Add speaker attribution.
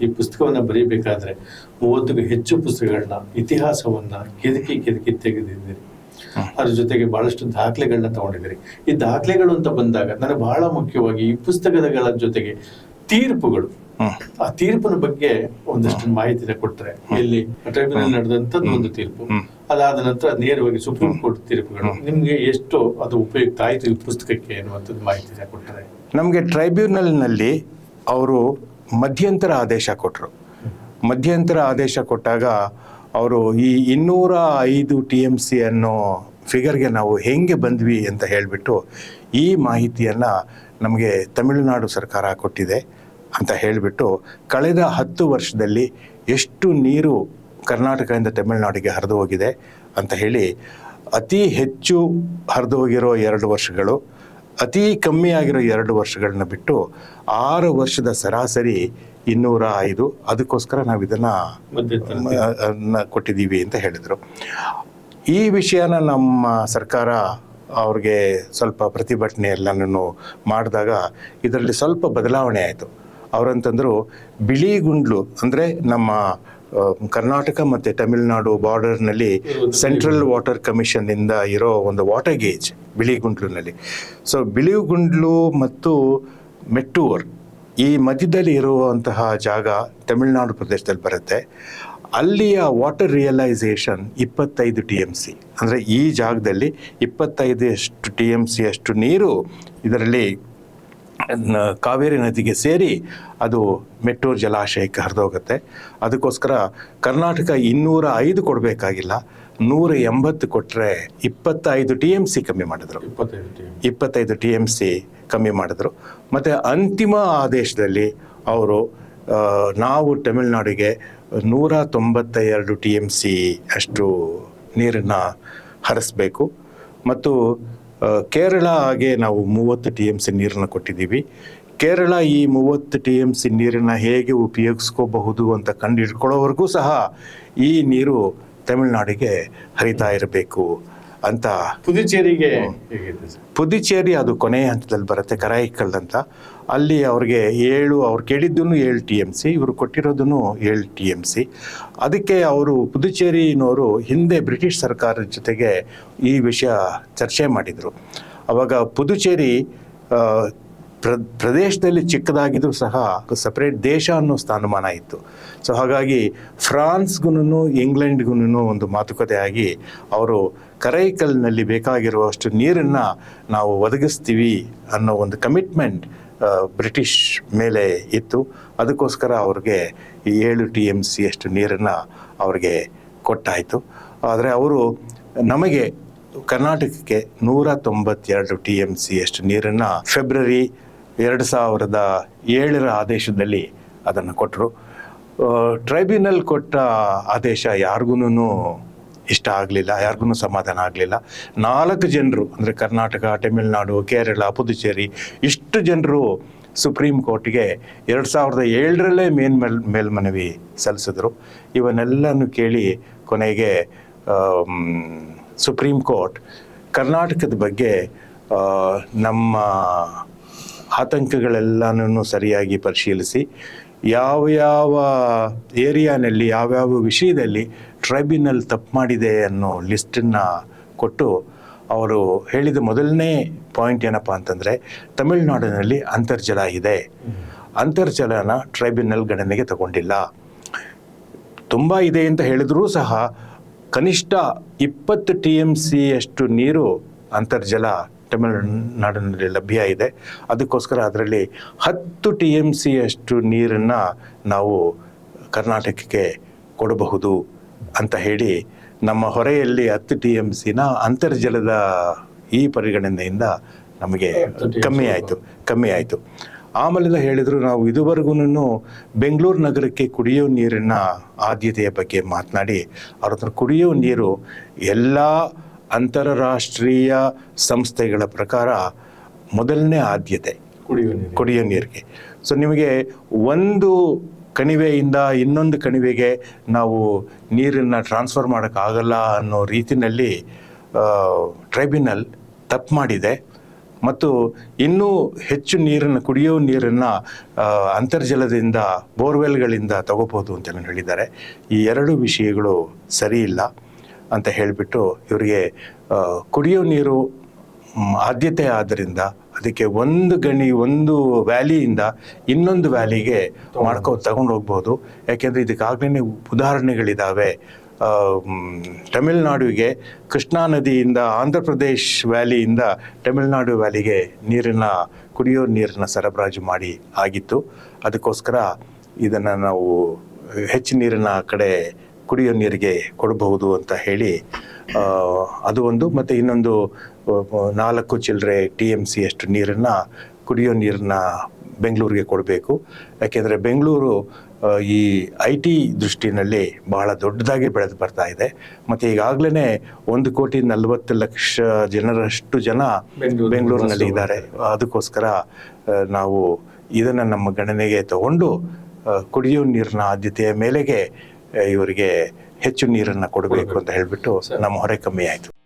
Speaker 1: ಈ ಪುಸ್ತಕವನ್ನ ಬರೀಬೇಕಾದ್ರೆ ಮೂವತ್ತಕ್ಕೂ ಹೆಚ್ಚು ಪುಸ್ತಕಗಳನ್ನ ಇತಿಹಾಸವನ್ನ ಕೆದಕಿ ಕೆದಕಿ ತೆಗೆದಿದ್ದೀರಿ. ಅದ್ರ ಜೊತೆಗೆ ಬಹಳಷ್ಟು ದಾಖಲೆಗಳನ್ನ ತಗೊಂಡಿದ್ದೀರಿ. ಈ ದಾಖಲೆಗಳು ಅಂತ ಬಂದಾಗ ನನಗೆ ಬಹಳ ಮುಖ್ಯವಾಗಿ ಈ ಪುಸ್ತಕಗಳ ಜೊತೆಗೆ ತೀರ್ಪುಗಳು. ಆ ತೀರ್ಪಿನ ಬಗ್ಗೆ ಒಂದಷ್ಟು ಮಾಹಿತಿ ಕೊಟ್ರೆ ಇಲ್ಲಿ ಟ್ರೈಬ್ಯುನಲ್ ನಡೆದಂತ ಒಂದು ತೀರ್ಪು. ಅದಾದ ನಂತರ ನೇರವಾಗಿ ಸುಪ್ರೀಂ ಕೋರ್ಟ್ ತೀರ್ಪುಗಳು. ನಿಮ್ಗೆ ಎಷ್ಟು ಅದು ಉಪಯುಕ್ತ ಆಯ್ತು ಈ ಪುಸ್ತಕಕ್ಕೆ ಅನ್ನುವಂಥದ್ದು ಮಾಹಿತಿನ ಕೊಟ್ಟರೆ
Speaker 2: ನಮಗೆ ಟ್ರೈಬ್ಯುನಲ್ನಲ್ಲಿ ಅವರು ಮಧ್ಯಂತರ ಆದೇಶ ಕೊಟ್ಟರು ಮಧ್ಯಂತರ ಆದೇಶ ಕೊಟ್ಟಾಗ ಅವರು ಈ ಇನ್ನೂರ ಐದು ಟಿ ಎಂ ಸಿ ಅನ್ನೋ ಫಿಗರ್ಗೆ ನಾವು ಹೆಂಗೆ ಬಂದ್ವಿ ಅಂತ ಹೇಳಿಬಿಟ್ಟು ಈ ಮಾಹಿತಿಯನ್ನು ನಮಗೆ ತಮಿಳುನಾಡು ಸರ್ಕಾರ ಕೊಟ್ಟಿದೆ ಅಂತ ಹೇಳಿಬಿಟ್ಟು ಕಳೆದ ಹತ್ತು ವರ್ಷದಲ್ಲಿ ಎಷ್ಟು ನೀರು ಕರ್ನಾಟಕದಿಂದ ತಮಿಳುನಾಡಿಗೆ ಹರಿದು ಹೋಗಿದೆ ಅಂತ ಹೇಳಿ ಅತಿ ಹೆಚ್ಚು ಹರಿದು ಹೋಗಿರೋ ಎರಡು ವರ್ಷಗಳು ಅತಿ ಕಮ್ಮಿ ಆಗಿರೋ ಎರಡು ವರ್ಷಗಳನ್ನ ಬಿಟ್ಟು ಆರು ವರ್ಷದ ಸರಾಸರಿ ಇನ್ನೂರ ಐದು. ಅದಕ್ಕೋಸ್ಕರ ನಾವು ಇದನ್ನು ಕೊಟ್ಟಿದ್ದೀವಿ ಅಂತ ಹೇಳಿದರು. ಈ ವಿಷಯನ ನಮ್ಮ ಸರ್ಕಾರ ಅವ್ರಿಗೆ ಸ್ವಲ್ಪ ಪ್ರತಿಭಟನೆ ಎಲ್ಲನೂ ಮಾಡಿದಾಗ ಇದರಲ್ಲಿ ಸ್ವಲ್ಪ ಬದಲಾವಣೆ ಆಯಿತು. ಅವರಂತಂದರು ಬಿಳಿ ಗುಂಡ್ಲು ಅಂದರೆ ನಮ್ಮ ಕರ್ನಾಟಕ ಮತ್ತು ತಮಿಳುನಾಡು ಬಾರ್ಡರ್ನಲ್ಲಿ ಸೆಂಟ್ರಲ್ ವಾಟರ್ ಕಮಿಷನ್ನಿಂದ ಇರೋ ಒಂದು ವಾಟರ್ ಗೇಜ್ ಬಿಳಿಗುಂಡ್ಲುನಲ್ಲಿ ಸೊ ಬಿಳಿಗುಂಡ್ಲು ಮತ್ತು ಮೆಟ್ಟೂರ್ ಈ ಮಧ್ಯದಲ್ಲಿ ಇರುವಂತಹ ಜಾಗ ತಮಿಳುನಾಡು ಪ್ರದೇಶದಲ್ಲಿ ಬರುತ್ತೆ. ಅಲ್ಲಿಯ ವಾಟರ್ ರಿಯಲೈಸೇಷನ್ ಇಪ್ಪತ್ತೈದು ಟಿ ಎಂ ಸಿ ಅಂದರೆ ಈ ಜಾಗದಲ್ಲಿ ಇಪ್ಪತ್ತೈದು ಎಷ್ಟು ಟಿ ಎಂ ಸಿ ಅಷ್ಟು ನೀರು ಇದರಲ್ಲಿ ಕಾವೇರಿ ನದಿಗೆ ಸೇರಿ ಅದು ಮೆಟ್ಟೂರು ಜಲಾಶಯಕ್ಕೆ ಹರಿದೋಗುತ್ತೆ. ಅದಕ್ಕೋಸ್ಕರ ಕರ್ನಾಟಕ ಇನ್ನೂರ ಐದು ಕೊಡಬೇಕಾಗಿಲ್ಲ ನೂರ ಎಂಬತ್ತು ಕೊಟ್ಟರೆ ಇಪ್ಪತ್ತೈದು ಟಿ ಎಂ ಸಿ ಕಮ್ಮಿ ಮಾಡಿದ್ರು.
Speaker 1: ಇಪ್ಪತ್ತೈದು
Speaker 2: ಟಿ ಎಂ ಸಿ. ಕಮ್ಮಿ ಮಾಡಿದ್ರು. ಮತ್ತು ಅಂತಿಮ ಆದೇಶದಲ್ಲಿ ಅವರು ನಾವು ತಮಿಳುನಾಡಿಗೆ ನೂರ ತೊಂಬತ್ತ ಎರಡು ಟಿ ಎಂ ಸಿ ಅಷ್ಟು ನೀರನ್ನು ಹರಿಸ್ಬೇಕು. ಮತ್ತು ಆ, ಹಾಗೆ ನಾವು ಮೂವತ್ತು ಟಿ ಎಂ ಸಿ ನೀರನ್ನು ಕೊಟ್ಟಿದ್ದೀವಿ. ಕೇರಳ ಈ ಮೂವತ್ತು ಟಿ ಎಂ ಸಿ ನೀರನ್ನು ಹೇಗೆ ಉಪಯೋಗಿಸ್ಕೋಬಹುದು ಅಂತ ಕಂಡುಹಿಡ್ಕೊಳ್ಳೋವರೆಗೂ ಸಹ ಈ ನೀರು ತಮಿಳುನಾಡಿಗೆ ಹರಿತಾ ಇರಬೇಕು. ಅಂತ.
Speaker 1: ಪುದುಚೇರಿಗೆ
Speaker 2: ಪುದುಚೇರಿ ಅದು ಕೊನೆಯ ಹಂತದಲ್ಲಿ ಬರುತ್ತೆ ಕರಾಯಿಕಲ್ ಅಂತ ಅಲ್ಲಿ ಅವ್ರಿಗೆ ಏಳು ಅವ್ರು ಕೇಳಿದ್ದೂ ಏಳು ಟಿ ಎಂ ಸಿ ಇವರು ಕೊಟ್ಟಿರೋದನ್ನು ಏಳು ಟಿ ಎಂ ಸಿ. ಅದಕ್ಕೆ ಅವರು ಪುದುಚೇರಿನವರು ಹಿಂದೆ ಬ್ರಿಟಿಷ್ ಸರ್ಕಾರದ ಜೊತೆಗೆ ಈ ವಿಷಯ ಚರ್ಚೆ ಮಾಡಿದರು. ಅವಾಗ ಪುದುಚೇರಿ ಪ್ರ, ಪ್ರದೇಶದಲ್ಲಿ ಚಿಕ್ಕದಾಗಿದ್ರೂ ಸಹ ಸಪ್ರೇಟ್ ದೇಶ ಅನ್ನೋ ಸ್ಥಾನಮಾನ ಇತ್ತು. ಸೊ ಹಾಗಾಗಿ ಫ್ರಾನ್ಸ್ಗೂ ಇಂಗ್ಲೆಂಡ್ಗೂ ಒಂದು ಮಾತುಕತೆ ಆಗಿ ಅವರು ಕರೈಕಲ್ನಲ್ಲಿ ಬೇಕಾಗಿರುವಷ್ಟು ನೀರನ್ನು ನಾವು ಒದಗಿಸ್ತೀವಿ ಅನ್ನೋ ಒಂದು ಕಮಿಟ್ಮೆಂಟ್ ಬ್ರಿಟಿಷ್ ಮೇಲೆ ಇತ್ತು. ಅದಕ್ಕೋಸ್ಕರ ಅವ್ರಿಗೆ ಈ ಏಳು ಟಿ ಎಂ ಸಿ ಅಷ್ಟು ನೀರನ್ನು ಅವ್ರಿಗೆ ಕೊಟ್ಟಾಯಿತು. ಆದರೆ ಅವರು ನಮಗೆ ಕರ್ನಾಟಕಕ್ಕೆ ನೂರ ತೊಂಬತ್ತೆರಡು ಟಿ ಎಂ ಸಿ ಅಷ್ಟು ನೀರನ್ನು ಫೆಬ್ರವರಿ ಎರಡು ಸಾವಿರದ ಏಳರ ಆದೇಶದಲ್ಲಿ ಅದನ್ನು ಕೊಟ್ಟರು. ಟ್ರೈಬ್ಯುನಲ್ ಕೊಟ್ಟ ಆದೇಶ ಯಾರಿಗೂ ಇಷ್ಟ ಆಗಲಿಲ್ಲ ಯಾರಿಗೂ ಸಮಾಧಾನ ಆಗಲಿಲ್ಲ. ನಾಲ್ಕು ಜನರು, ಅಂದರೆ ಕರ್ನಾಟಕ, ತಮಿಳುನಾಡು, ಕೇರಳ, ಪುದುಚೇರಿ, ಇಷ್ಟು ಜನರು ಸುಪ್ರೀಂ ಕೋರ್ಟ್ಗೆ ಎರಡು ಸಾವಿರದ ಏಳರಲ್ಲೇ ಮೇನ್ ಮೇಲ್, ಮೇಲ್ಮನವಿ ಸಲ್ಲಿಸಿದ್ರು. ಇವನ್ನೆಲ್ಲನೂ ಕೇಳಿ ಕೊನೆಗೆ ಸುಪ್ರೀಂ ಕೋರ್ಟ್ ಕರ್ನಾಟಕದ ಬಗ್ಗೆ ನಮ್ಮ ಆತಂಕಗಳೆಲ್ಲನೂ ಸರಿಯಾಗಿ ಪರಿಶೀಲಿಸಿ ಯಾವ ಯಾವ ಏರಿಯಾನಲ್ಲಿ ಯಾವ್ಯಾವ ವಿಷಯದಲ್ಲಿ ಟ್ರೈಬ್ಯುನಲ್ ತಪ್ಪು ಮಾಡಿದೆ ಅನ್ನೋ ಲಿಸ್ಟನ್ನು ಕೊಟ್ಟು ಅವರು ಹೇಳಿದ ಮೊದಲನೇ ಪಾಯಿಂಟ್ ಏನಪ್ಪ ಅಂತಂದರೆ, ತಮಿಳುನಾಡಿನಲ್ಲಿ ಅಂತರ್ಜಲ ಇದೆ. ಅಂತರ್ಜಲನ ಟ್ರೈಬ್ಯುನಲ್ ಗಣನೆಗೆ ತಗೊಂಡಿಲ್ಲ. ತುಂಬ ಇದೆ ಅಂತ ಹೇಳಿದರೂ ಸಹ ಕನಿಷ್ಠ ಇಪ್ಪತ್ತು ಟಿ ಎಂ ಸಿಯಷ್ಟು ನೀರು ಅಂತರ್ಜಲ ತಮಿಳುನಾಡಿನಲ್ಲಿ ಲಭ್ಯ ಇದೆ. ಅದಕ್ಕೋಸ್ಕರ ಅದರಲ್ಲಿ ಹತ್ತು ಟಿ ಎಂ ಸಿ ಅಷ್ಟು ನೀರನ್ನು ನಾವು ಕರ್ನಾಟಕಕ್ಕೆ ಕೊಡಬಹುದು ಅಂತ ಹೇಳಿ ನಮ್ಮ ಹೊರೆಯಲ್ಲಿ ಹತ್ತು ಟಿ ಎಂ ಸಿನ ಅಂತರ್ಜಲದ ಈ ಪರಿಗಣನೆಯಿಂದ ನಮಗೆ ಕಮ್ಮಿ ಆಯಿತು ಕಮ್ಮಿ ಆಯಿತು. ಆಮೇಲೆಲ್ಲ ಹೇಳಿದರು ನಾವು ಇದುವರೆಗೂ ಬೆಂಗಳೂರು ನಗರಕ್ಕೆ ಕುಡಿಯೋ ನೀರಿನ ಆದ್ಯತೆಯ ಬಗ್ಗೆ ಮಾತನಾಡಿ ಅವ್ರ ಹತ್ರ ಕುಡಿಯೋ ನೀರು ಎಲ್ಲ ಅಂತಾರಾಷ್ಟ್ರೀಯ ಸಂಸ್ಥೆಗಳ ಪ್ರಕಾರ ಮೊದಲನೇ ಆದ್ಯತೆ
Speaker 1: ಕುಡಿಯುವ
Speaker 2: ಕುಡಿಯೋ ನೀರಿಗೆ. ಸೊ ನಿಮಗೆ ಒಂದು ಕಣಿವೆಯಿಂದ ಇನ್ನೊಂದು ಕಣಿವೆಗೆ ನಾವು ನೀರನ್ನು ಟ್ರಾನ್ಸ್ಫರ್ ಮಾಡೋಕ್ಕಾಗಲ್ಲ ಅನ್ನೋ ರೀತಿಯಲ್ಲಿ ಟ್ರೈಬ್ಯುನಲ್ ತಪ್ಪು ಮಾಡಿದೆ. ಮತ್ತು ಇನ್ನೂ ಹೆಚ್ಚು ನೀರನ್ನು ಕುಡಿಯೋ ನೀರನ್ನು ಅಂತರ್ಜಲದಿಂದ ಬೋರ್ವೆಲ್ಗಳಿಂದ ತಗೋಬೋದು ಅಂತ ಹೇಳಿದ್ದಾರೆ. ಈ ಎರಡು ವಿಷಯಗಳು ಸರಿ ಇಲ್ಲ. ಅಂತ ಹೇಳಿಬಿಟ್ಟು ಇವರಿಗೆ ಕುಡಿಯೋ ನೀರು ಆದ್ಯತೆ ಆದ್ದರಿಂದ ಅದಕ್ಕೆ ಒಂದು ಗಣಿ, ಒಂದು ವ್ಯಾಲಿಯಿಂದ ಇನ್ನೊಂದು ವ್ಯಾಲಿಗೆ ಮಾಡ್ಕೊ, ತಗೊಂಡು ಹೋಗ್ಬೋದು. ಯಾಕೆಂದರೆ ಇದಕ್ಕಾಗಲೇ ಉದಾಹರಣೆಗಳಿದ್ದಾವೆ ತಮಿಳ್ನಾಡುವಿಗೆ ಕೃಷ್ಣಾ ನದಿಯಿಂದ ಆಂಧ್ರ ಪ್ರದೇಶ್ ವ್ಯಾಲಿಯಿಂದ ತಮಿಳ್ನಾಡು ವ್ಯಾಲಿಗೆ ನೀರನ್ನು, ಕುಡಿಯೋ ನೀರನ್ನು ಸರಬರಾಜು ಮಾಡಿ ಆಗಿತ್ತು. ಅದಕ್ಕೋಸ್ಕರ ಇದನ್ನು ನಾವು ಹೆಚ್ಚು ನೀರಿನ ಕಡೆ ಕುಡಿಯೋ ನೀರಿಗೆ ಕೊಡಬಹುದು ಅಂತ ಹೇಳಿ ಅದು ಒಂದು. ಮತ್ತು ಇನ್ನೊಂದು ನಾಲ್ಕು ಚಿಲ್ಲರೆ ಟಿ ಎಂ ಸಿ ಅಷ್ಟು ನೀರನ್ನು ಕುಡಿಯೋ ನೀರನ್ನ ಬೆಂಗಳೂರಿಗೆ ಕೊಡಬೇಕು. ಯಾಕೆಂದರೆ ಬೆಂಗಳೂರು ಈ ಐ ಟಿ ದೃಷ್ಟಿನಲ್ಲಿ ಬಹಳ ದೊಡ್ಡದಾಗಿ ಬೆಳೆದು ಬರ್ತಾ ಇದೆ. ಮತ್ತು ಈಗಾಗಲೇ ಒಂದು ಕೋಟಿ ನಲವತ್ತು ಲಕ್ಷ ಜನರಷ್ಟು ಜನ
Speaker 1: ಬೆಂಗಳೂರಿನಲ್ಲಿ
Speaker 2: ಇದ್ದಾರೆ. ಅದಕ್ಕೋಸ್ಕರ ನಾವು ಇದನ್ನು ನಮ್ಮ ಗಣನೆಗೆ ತಗೊಂಡು ಕುಡಿಯೋ ನೀರಿನ ಆದ್ಯತೆಯ ಮೇಲೆಗೆ ಇವರಿಗೆ ಹೆಚ್ಚು ನೀರನ್ನು ಕೊಡಬೇಕು ಅಂತ ಹೇಳಿಬಿಟ್ಟು ನಮ್ಮ ಹೊರೆ ಕಮ್ಮಿ ಆಯಿತು.